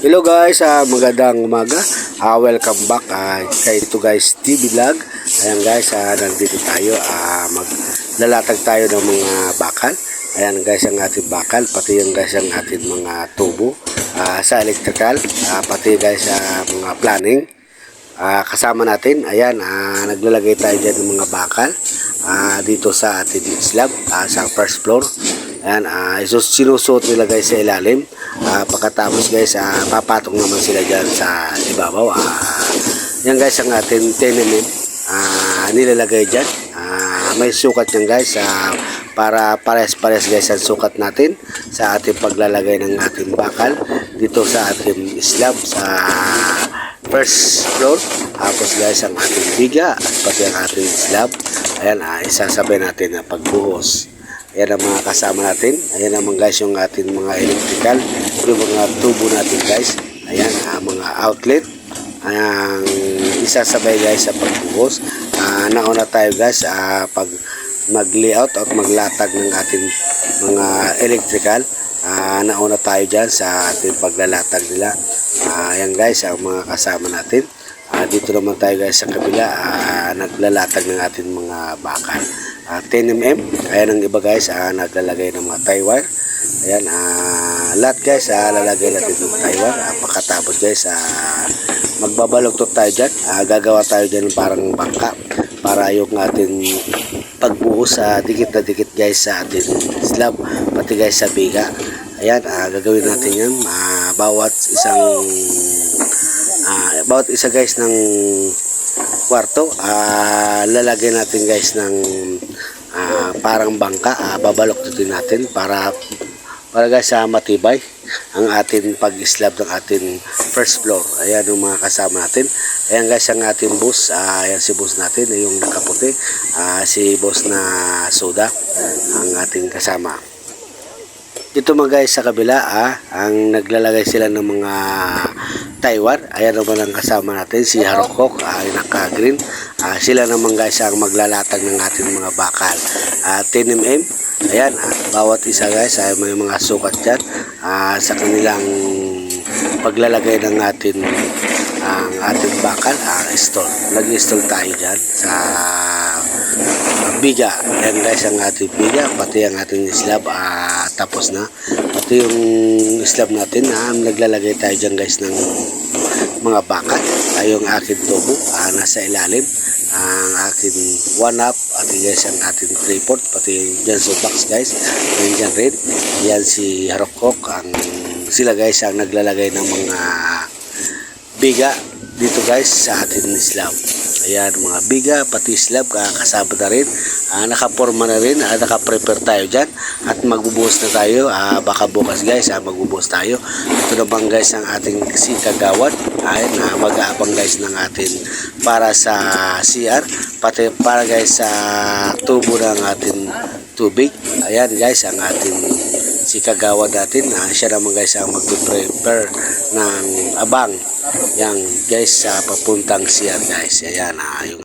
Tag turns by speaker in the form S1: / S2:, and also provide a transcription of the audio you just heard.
S1: Hello guys, ah, magandang umaga. Ah, welcome back ah, kay ito guys TV vlog. Ayan guys, ah, nandito tayo. Ah, maglalatag tayo ng mga bakal. Ayan guys ang ating bakal, pati yung guys ang ating mga tubo ah, sa electrical, ah, pati guys sa mga planning. Ah, kasama natin, ayan, ah, naglalagay tayo dyan ng mga bakal ah, dito sa ating slab, ah, sa first floor. Ayan, isus sinusuot nila guys sa ilalim. Ah, pagkatapos guys, ah, papatong naman sila dyan sa ibabaw. Ah, yan guys ang ating 10 mm ah, nilalagay dyan. Ah, may sukat yan guys ah, para pares-pares guys ang sukat natin sa ating paglalagay ng ating bakal dito sa ating slab sa first floor. Tapos guys ang ating biga at pati ang ating slab. Ayan, ah, isasabay natin na pagbuhos. Ayan ang mga kasama natin. Ayan naman guys yung ating mga electrical. Yung mga tubo natin guys. Ayan ang mga outlet. Ang isasabay guys sa pagbuhos. Ah, nauna tayo guys ah, pag mag-layout at maglatag ng ating mga electrical. Ah, nauna tayo dyan sa ating paglalatag nila. Ah, ayan guys ang mga kasama natin. Ah, dito naman tayo guys sa kabila. Ah, naglalatag ng ating mga bakal uh, 10 mm ayan ang iba guys uh, naglalagay ng mga tie wire. Ayan uh, lahat guys uh, lalagay natin ng tie wire. Uh, pagkatapos guys uh, magbabaloktot tayo dyan. Uh, gagawa tayo dyan ng parang bangka para yung ating pagbuhos sa dikit na dikit guys sa ating slab pati guys sa biga. Ayan uh, gagawin natin yan. Uh, bawat isang uh, bawat isa guys ng kwarto. Ah lalagyan natin guys ng ah, parang bangka. Ah, babalok din natin para para guys sa matibay ang ating pag-slab ng ating first floor. Ayan yung mga kasama natin. Ayan guys ang ating boss. Ah, ayan si boss natin yung nakaputi ah, si boss na soda ang ating kasama. Dito mga guys sa kabila ah, ang naglalagay sila ng mga Taiwan. Ayan naman ang kasama natin si Harokok, ah, yung naka-green. Ah, sila naman guys ang maglalatag ng ating mga bakal. Ah, 10 mm. Ayan, ah, bawat isa guys ay may mga sukat dyan ah, sa kanilang paglalagay ng ating ang ating bakal ah, install. Nag-install tayo dyan sa biga. Yan guys ang ating biga, pati ang ating slab ah, tapos na. Pati yung slab natin, ah, naglalagay tayo dyan guys ng mga bakal. Ah, yung aking tubo, ah, nasa ilalim. Ang aking one up, at guys ang ating tripod, pati dyan sa box guys. Yan dyan rin. Yan si Harokok, ang sila guys ang naglalagay ng mga biga dito guys sa ating slab. Ayan, mga biga, pati slab, kasama na rin. Ah, nakaporma na rin, ah, nakaprepare tayo dyan. At magbubuhos na tayo. Ah, baka bukas guys, ah, magbubuhos tayo. Ito naman guys ang ating si kagawad. Ayan, ah, mag-aabang guys ng atin para sa CR. Pati para guys sa tubo ng ating tubig. Ayan guys, ang ating si kagawad natin. Ah, siya naman guys ang mag-prepare ng abang. Yang guys sa papuntang CR guys. Ayan, ah, yung